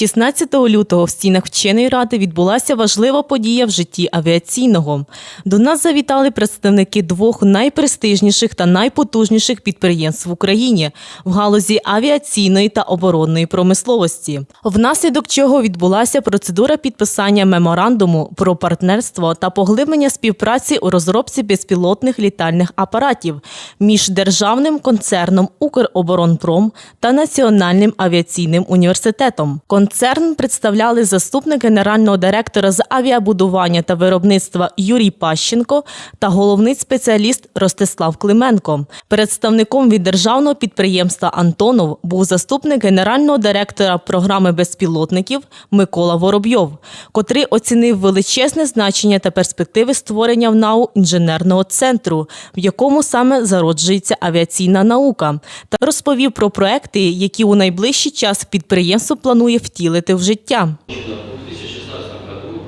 16 лютого в стінах вченої ради відбулася важлива подія в житті авіаційного. До нас завітали представники двох найпрестижніших та найпотужніших підприємств в Україні в галузі авіаційної та оборонної промисловості, внаслідок чого відбулася процедура підписання меморандуму про партнерство та поглиблення співпраці у розробці безпілотних літальних апаратів між державним концерном Укроборонпром та Національним авіаційним університетом. Концерн представляли заступник генерального директора з авіабудування та виробництва Юрій Пащенко та головний спеціаліст Ростислав Клименко. Представником від державного підприємства Антонов був заступник генерального директора програми безпілотників Микола Воробйов, котрий оцінив величезне значення та перспективи створення в НАУ інженерного центру, в якому саме зароджується авіаційна наука, та розповів про проекти, які у найближчий час підприємство планує втілити в життя. В 2016 году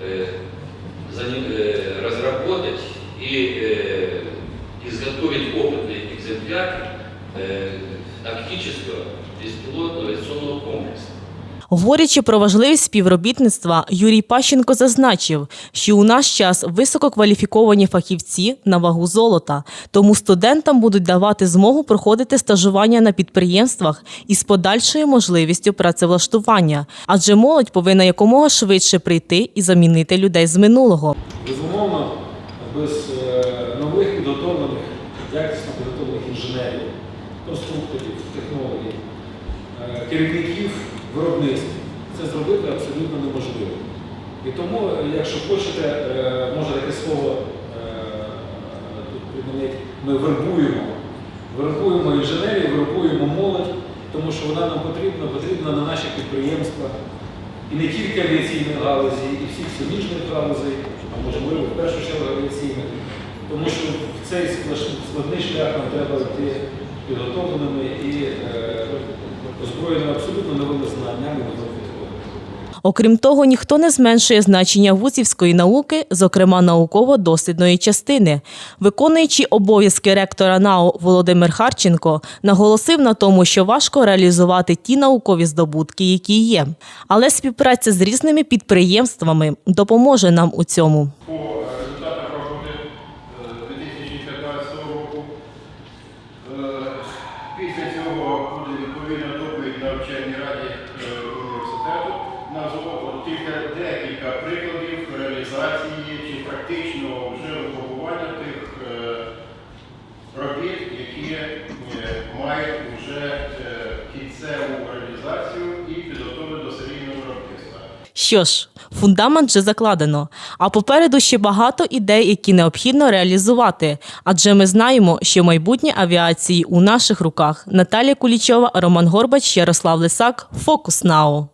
э, зане- э, разработать и э, изготовить опытный экземпляр э, тактического беспилотного авиационного комплекса. Говорячи про важливість співробітництва, Юрій Пащенко зазначив, що у наш час висококваліфіковані фахівці на вагу золота, тому студентам будуть давати змогу проходити стажування на підприємствах із подальшою можливістю працевлаштування, адже молодь повинна якомога швидше прийти і замінити людей з минулого. Безумовно, без е, нових підготовлених, якісно підготовлених інженерів, конструкторів, технологів, е, керівників виробництва це зробити абсолютно неможливо. І тому, е, якщо хочете, е, може таке слово е, тут ми вербуємо. Вербуємо інженерів, вербуємо молодь, тому що вона нам потрібна, потрібна на наших підприємствах. І не тільки авіаційної галузі, і всіх суміжних галузей, а можливо, в першу чергу авіаційних. Тому що в цей складний шлях нам треба йти підготовленими і е, озброєними абсолютно новими знаннями. Окрім того, ніхто не зменшує значення вузівської науки, зокрема науково-дослідної частини. Виконуючи обов'язки ректора НАУ Володимир Харченко наголосив на тому, що важко реалізувати ті наукові здобутки, які є. Але співпраця з різними підприємствами допоможе нам у цьому. Відповідна доповідь на вченій раді е, університету. назвав тільки декілька прикладів реалізації чи практичного вже випробування тих е, робіт, які е, мають вже кінцеву реалізацію і підготовлені до серійного виробництва. Що ж, фундамент вже закладено. А попереду ще багато ідей, які необхідно реалізувати. Адже ми знаємо, що майбутнє авіації у наших руках. Наталія Кулічова, Роман Горбач, Ярослав Лисак. Фокус НАУ.